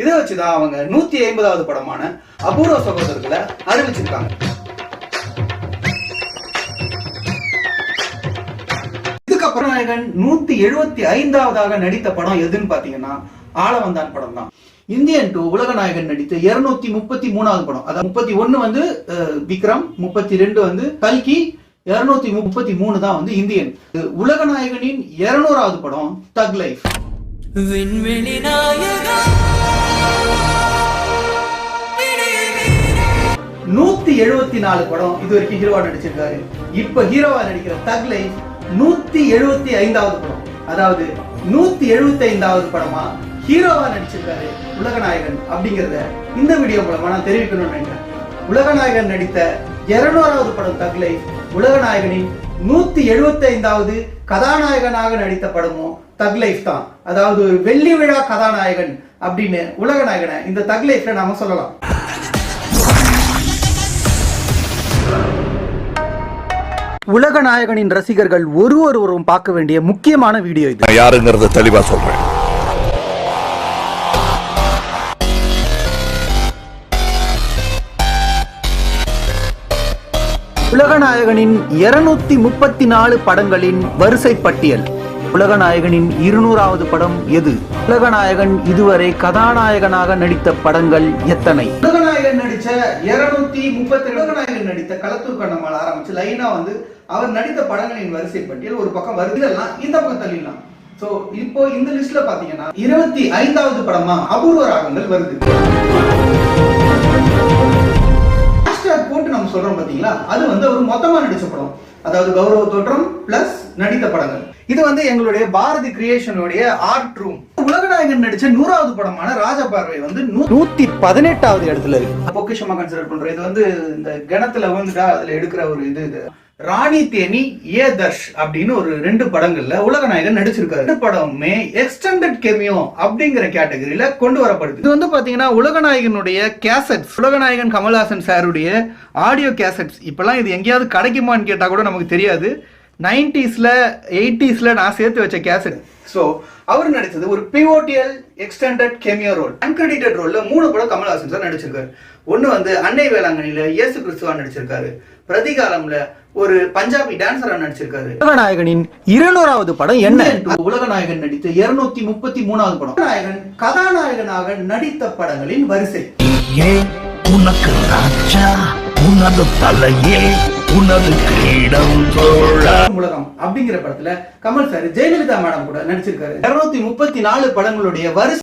இதை வச்சுதான் அவங்க நூத்தி ஐம்பதாவது படமான அபூர்வ சகோதரர்களை அறிவிச்சிருக்காங்க. இதுக்கப்புறம் நூத்தி எழுபத்தி ஐந்தாவதாக நடித்த படம் எதுன்னு பாத்தீங்கன்னா ஆளவந்தான் படம் தான் இந்தியன் டூ உலகநாயகன் நடித்த இருநூத்தி முப்பத்தி மூணாவது படம். அதாவது முப்பத்தி ஒன்னு வந்து விக்ரம் முப்பத்தி ரெண்டு வந்து கல்கி இருநூத்தி முப்பத்தி மூணு தான் வந்து இந்தியன். உலகநாயகனின் இருநூறாவது படம் தக் லைஃப். விண்வெளி நாயகா. நூத்தி எழுபத்தி நாலு படம் இது வரைக்கும் ஹீரோவா நடிச்சிருக்காரு. இப்ப ஹீரோவா நடிக்கிற தக்லை நூத்தி எழுபத்தி ஐந்தாவது படம். அதாவது நூத்தி எழுபத்தி ஐந்தாவது படமா ஹீரோவா நடிச்சிருக்காரு உலகநாயகன் அப்படிங்கறத இந்த வீடியோ மூலமா நான் தெரிவிக்கணும்னு நினைக்கிறேன். உலகநாயகன் நடித்த இருநூறாவது படம் தக்லை உலகநாயகனின் நூத்தி எழுபத்தி ஐந்தாவது கதாநாயகனாக நடித்த படமும் தக் லைஃப் தான். அதாவது ஒரு வெள்ளி விழா கதாநாயகன் அப்படின்னு உலகநாயகனை இந்த தக் லைஃப்ல நாம சொல்லலாம். உலகநாயகனின் ரசிகர்கள் ஒரு ஒருவரும் பார்க்க வேண்டிய முக்கியமான வீடியோ இது. யாருங்கிறத தெளிவா சொல்றேன். உலகநாயகனின் இருநூத்தி முப்பத்தி நாலு படங்களின் வரிசை பட்டியல். உலகநாயகனின் இருநூறாவது படம் எது? உலகநாயகன் இதுவரை கதாநாயகனாக நடித்த படங்கள் எத்தனை? உலகநாயகன் நடிச்ச இருநூத்தி முப்பத்தி உலகநாயகன் நடித்த களத்தூர் கண்ணம்மாள் ஆரம்பிச்சு லைனா வந்து அவர் நடித்த படங்களின் வரிசை பட்டியல் ஒரு பக்கம் வருது. இந்த பக்கம் தள்ளிடலாம். சோ இப்போ இந்த லிஸ்ட்ல பாத்தீங்கன்னா இருபத்தி ஐந்தாவது படமா அபூர்வ ராகங்கள் வருது. நம்ம சொல்றோம் பாத்தீங்களா? அது வந்து அவர் மொத்தமா நடிச்ச படம். அதாவது கௌரவ தோற்றம் பிளஸ் நடித்த படங்கள். இது வந்து எங்களுடைய பாரதி கிரியேஷனுடைய ஆர்ட் ரூம் உலகநாயகன் நடிச்ச நூறாவது படமான ராஜபார்வை வந்து நூ- நூத்தி பதினெட்டாவது இடத்துல இருக்கு. பொக்கிஷமா கன்சிடர் பண்றோம். இது வந்து இந்த கிணத்துல விழுந்துட்டா அதுல எடுக்கிற ஒரு இது இது. ராணி தேனி ஏ தர்ஷ் அப்படின்னு ஒரு ரெண்டு படங்கள்ல உலகநாயகன் நடிச்சிருக்காரு. ரெண்டு படமுமே எக்ஸ்டெண்டட் கெமியோ அப்படிங்கிற கேட்டகரியில கொண்டு வரப்படுது. இது வந்து பாத்தீங்கன்னா உலகநாயகனுடைய கேசட்ஸ் உலகநாயகன் கமல்ஹாசன் சாருடைய ஆடியோ கேசட்ஸ் இப்பெல்லாம் இது எங்கேயாவது கிடைக்குமான்னு கேட்டா கூட நமக்கு தெரியாது. நைன்டிஸ்ல எயிட்டிஸ்ல நான் சேர்த்து வச்ச கேசட் ஸோ அவர் நடிச்சது ஒரு பிவோட்டியல் எக்ஸ்டெண்டட் கெமியோ ரோல் அன்கிரெடிட்டட் ரோல்ல மூணு படம் கமல்ஹாசன் சார் நடிச்சிருக்காரு. ஒன்னு வந்து அன்னை வேளாங்கண்ணில இயேசு கிறிஸ்துவா நடிச்சிருக்காரு. பிரதிகாலம்ல ஒரு பஞ்சாபி டான்சரா நடிச்சிருக்காரு. உலகநாயகனின் இருநூறாவது படம் என்ன? உலகநாயகன் நடித்த இருநூத்தி முப்பத்தி மூணாவது படம். உலகநாயகன் கதாநாயகனாக நடித்த படங்களின் வரிசை. ஏன் உனக்கு ராஜா? உனது தலையில் உனது கிரீடம் உலகம் அப்படிங்கிற படத்துல கமல் சார் ஜெயலலிதா மேடம் கூட நடிச்சிருக்காரு. இருநூத்தி முப்பத்தி நாலு படங்களுடைய வரிசை